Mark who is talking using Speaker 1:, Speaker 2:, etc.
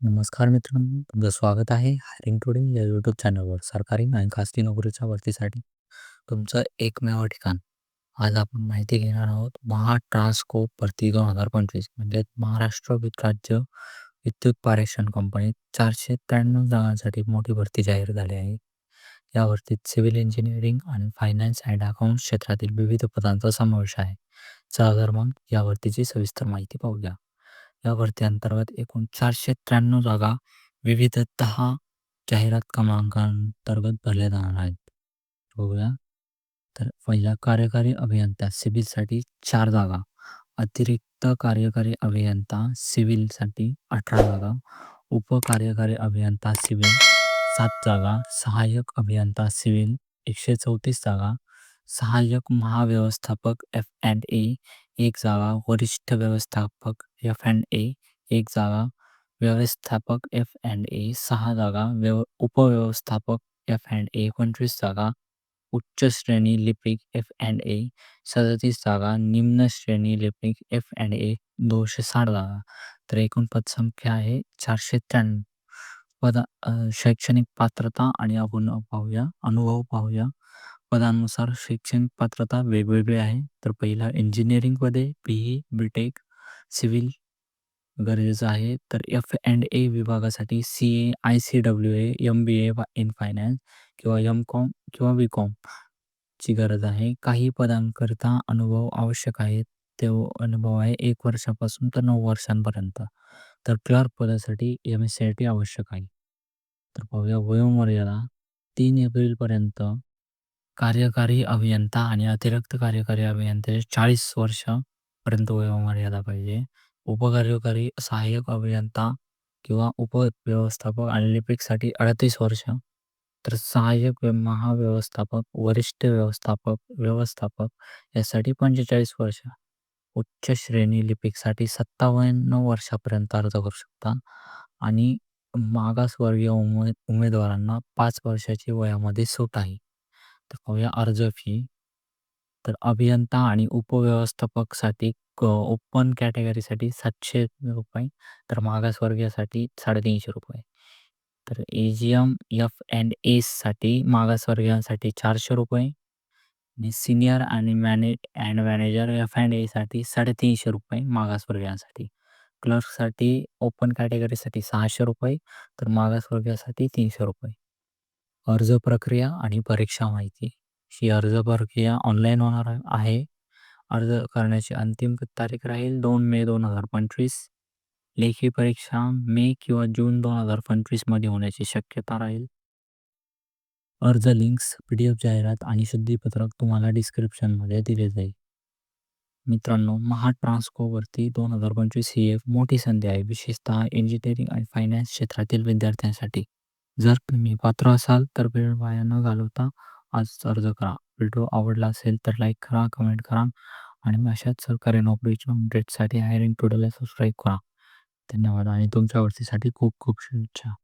Speaker 1: नमस्कार मित्रांनो, तुमचं स्वागत आहे हायरिंग टुडे या यूट्यूब चॅनलवर. सरकारी आणि खासगी नोकरीच्या भरतीसाठी तुमचं एकमेव ठिकाण. आज आपण माहिती घेणार आहोत महाट्रान्सकोप भरती दोन हजार पंचवीस म्हणजे महाराष्ट्र राज्य विद्युत पारेषण कंपनीत चारशे त्र्याण्णव जागांसाठी मोठी भरती जाहीर झाली आहे. या भरतीत सिव्हिल इंजिनिअरिंग आणि फायनान्स अँड अकाउंट्स क्षेत्रातील विविध पदांचा समावेश आहे. चला तर मग या भरतीची सविस्तर माहिती पाहूया. या भरती अंतर्गत एकूण चारशे त्र्याण्णव जागा विविध दहा जाहिरात क्रमांकांतर्गत भरल्या जाणार आहेत. बघूया. तर पहिला कार्यकारी अभियंता सिव्हिलसाठी चार जागा, अतिरिक्त कार्यकारी अभियंता सिव्हिलसाठी अठरा जागा, उपकार्यकारी अभियंता सिव्हिल सात जागा, सहाय्यक अभियंता सिव्हिल एकशे चौतीस जागा, सहाय्यक महाव्यवस्थापक एफ अँड ए एक जागा, वरिष्ठ व्यवस्थापक एफ अँड ए एक जागा, व्यवस्थापक एफ अँड ए सहा जागा, व्यव उपव्यवस्थापक एफ अँड ए पंचवीस जागा, उच्च श्रेणी लिपिक एफ अँड ए सदतीस जागा, निम्न श्रेणी लिपिक एफ अँड ए दोनशे साठ जागा. तर एकूण पदसंख्या आहे चारशे त्र्याण्णव. पदा शैक्षणिक पात्रता आणि आपण पाहूया अनुभव पाहूया. पदानुसार शैक्षणिक पात्रता वेगवेगळी आहे. तर पहिला इंजिनिअरिंगमध्ये B E B tech civil गरजेचं आहे. तर एफ अँड ए विभागासाठी C A I C W A B A in finance किंवा एम.कॉम किंवा बी कॉम ची गरज आहे. काही पदांकरिता अनुभव आवश्यक आहे. तो अनुभव आहे एक वर्षापासून तर नऊ वर्षांपर्यंत. तर क्लर्क पदासाठी एम सी आय टी आवश्यक आहे. तर पाहूया वयोमर्यादा तीन एप्रिलपर्यंत कार्यकारी अभियंता आणि अतिरिक्त कार्यकारी अभियंत्याचे चाळीस वर्षापर्यंत वयोमर्यादा पाहिजे. उपकार्यकारी सहाय्यक अभियंता किंवा उपव्यवस्थापक आणि लिपिकसाठी अडतीस वर्ष. तर सहाय्यक महाव्यवस्थापक, वरिष्ठ व्यवस्थापक, व्यवस्थापक यासाठी पंचेचाळीस वर्ष. उच्च श्रेणी लिपिकसाठी सत्तावन्न वर्षापर्यंत अर्ज करू शकता आणि मागासवर्गीय उमेदवारांना पाच वर्षाची वयामध्ये सूट आहे. तर पाहूया अर्ज फी तर अभियंता आणि उपव्यवस्थापकसाठी ओपन कॅटेगरीसाठी सातशे रुपये तर मागासवर्गीयासाठी साडेतीनशे रुपये. तर A G M F and एसाठी मागासवर्गीयांसाठी चारशे रुपये आणि सिनियर आणि manage and manager F and एसाठी साडेतीनशे रुपये मागासवर्गीयांसाठी. क्लर्कसाठी ओपन कॅटेगरीसाठी सहाशे रुपये तर मागासवर्गीयासाठी तीनशे रुपये. अर्ज प्रक्रिया आणि परीक्षा माहिती ही अर्ज प्रक्रिया ऑनलाईन होणार आहे. अर्ज करण्याची अंतिम तारीख राहील दोन मे दोन हजार पंचवीस. लेखी परीक्षा मे किंवा जून दोन हजार पंचवीसमध्ये होण्याची शक्यता राहील. अर्ज लिंक्स, पी डी एफ जाहिरात आणि शुद्धीपत्रक तुम्हाला डिस्क्रिप्शनमध्ये दिले जाईल. मित्रांनो महाड ट्रान्स्कोवरती दोन हजार पंचवीस ही एक मोठी संधी आहे विशेषतः इंजिनिअरिंग आणि फायनान्स क्षेत्रातील विद्यार्थ्यांसाठी. जर तुम्ही पात्र असाल तर वेळ वाया न घालवता आजच अर्ज करा. व्हिडिओ आवडला असेल तर लाईक करा, कमेंट करा आणि अशाच सरकारी नोकरीच्या अपडेटसाठी हायरिंग टुडेला सबस्क्राईब करा. धन्यवाद आणि तुमच्या भरतीसाठी खूप खूप शुभेच्छा.